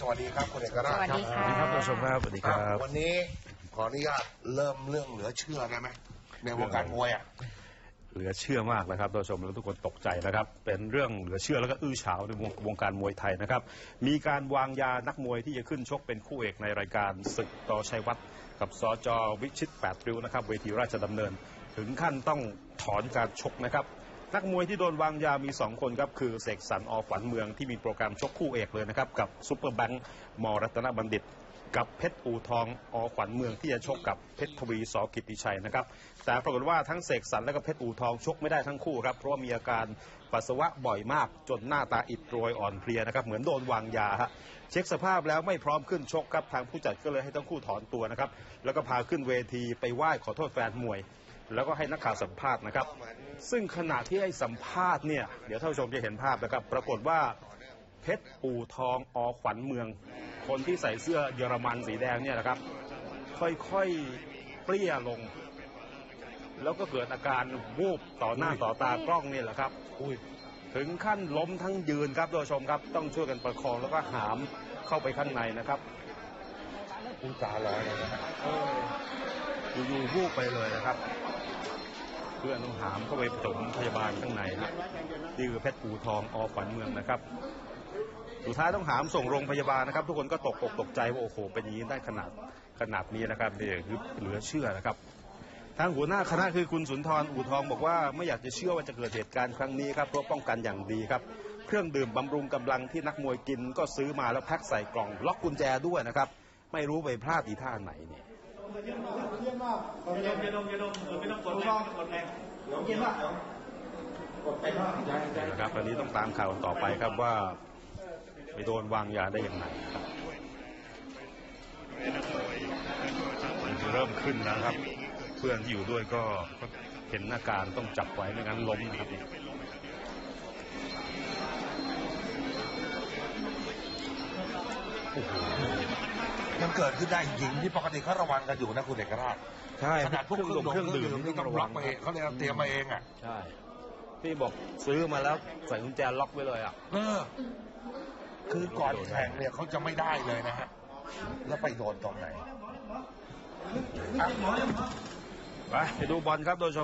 สวัสดีครับคุณเอกราชสวัสดีค่ะ ครับท่านผู้ชมครับสวัสดีคอะรับ วันนี้ขออนุญาตเริ่มเรื่องเหลือเชื่อได้ไหมในวงการมวยอะ เหลือเชื่อมากนะครับท่านผู้ชมแล้วทุกคนตกใจนะครับ เป็นเรื่องเหลือเชื่อแล้วก็อื้อฉาวในวงวงการมวยไทยนะครับ มีการวางยานักมวยที่จะขึ้นชกเป็นคู่เอกในรายการศึกต่อชัยวัฒน์กับสจวิชิตแปดริ้วนะครับเวทีราชดำเนิน ถึงขั้นต้องถอนการชกนะครับ นักมวยที่โดนวางยามี 2 คนครับ คือเสกสรรอขวัญเมืองที่มีโปรแกรมชกคู่เอกเลยนะครับ กับซุปเปอร์แบงค์มรัตนบัณฑิต กับเพชรอูทองอขวัญเมืองที่จะชกกับเพชรทวีสกิตติชัยนะครับแต่ปรากฏว่าทั้งเสกสรรและก็เพชรอูทองชกไม่ได้ทั้งคู่ครับเพราะว่ามีอาการปัสสาวะบ่อยมากจนหน้าตาอิดโรยอ่อนเพลียนะครับเหมือนโดนวางยาฮะเช็คสภาพแล้วไม่พร้อมขึ้นชกครับทางผู้จัดก็เลยให้ทั้งคู่ถอนตัวนะครับแล้วก็พาขึ้นเวทีไปไหว้ขอโทษแฟนมวย แล้วก็ให้นักข่าวสัมภาษณ์นะครับ ซึ่งขณะที่ให้สัมภาษณ์เนี่ยเดี๋ยวท่านผู้ชมจะเห็นภาพนะครับ ปรากฏว่าเพชรอู่ทองอขวัญเมือง คนที่ใส่เสื้อเยอรมันสีแดงเนี่ยนะครับ ค่อยๆเปรี้ยลง แล้วก็เกิดอาการวูบต่อหน้าต่อตากล้องเนี่ยแหละครับถึงขั้นล้มทั้งยืนครับท่านผู้ชมครับ ต้องช่วยกันประคองแล้วก็หามเข้าไปข้างในนะครับอุ้ยตาลอยเลยนะฮะอยู่ๆวูบไปเลยนะครับ พื่อนต้องหามเข้าไปปฐมพยาบาลข้างในนะนี่คือเพชรปูทองอขวัญเมืองนะครับสุดท้ายต้องหามส่งโรงพยาบาลนะครับ ทุกคนก็ตกอกตกใจว่าโอ้โหเป็นอย่างนี้ได้ขนาดขนาดนี้นะครับนี่คือเหลือเชื่อนะครับ ทางหัวหน้าคณะคือคุณสุนทรอู่ทองบอกว่าไม่อยากจะเชื่อว่าจะเกิดเหตุการณ์ครั้งนี้ครับเพราะป้องกันอย่างดีครับเครื่องดื่มบำรุงกำลังที่นักมวยกินก็ซื้อมาแล้วแพ็คใส่กล่อง ล็อกกุญแจด้วยนะครับ ไม่รู้ไปพลาดอีท่าไหนเนี่ย นะครับอันนี้ต้องตามข่าวต่อไปครับว่าไปโดนวางยาได้อย่างไรครับมันเริ่มขึ้นแล้วครับ เพื่อนที่อยู่ด้วยก็ก็เห็นอาการต้องจับไว้ไม่งั้นล้มนะครับโอ้โห มันเกิดขึ้นได้จริงๆที่ปกติเขาระวังกันอยู่นะคุณเอกราชใช่ขนาดพวกเครื่องเครื่องดื่มนี่ต้องล็อกมาเองเขาเลยเอาเตรียมมาเองอะใช่ที่บอกซื้อมาแล้วใส่กุญแจล็อกไว้เลยอะเออ คือก่อนแข่งเนี่ยเขาจะไม่ได้เลยนะฮะแล้วไปโดนตรงไหนอะไปไปดูบอลครับโดยเฉ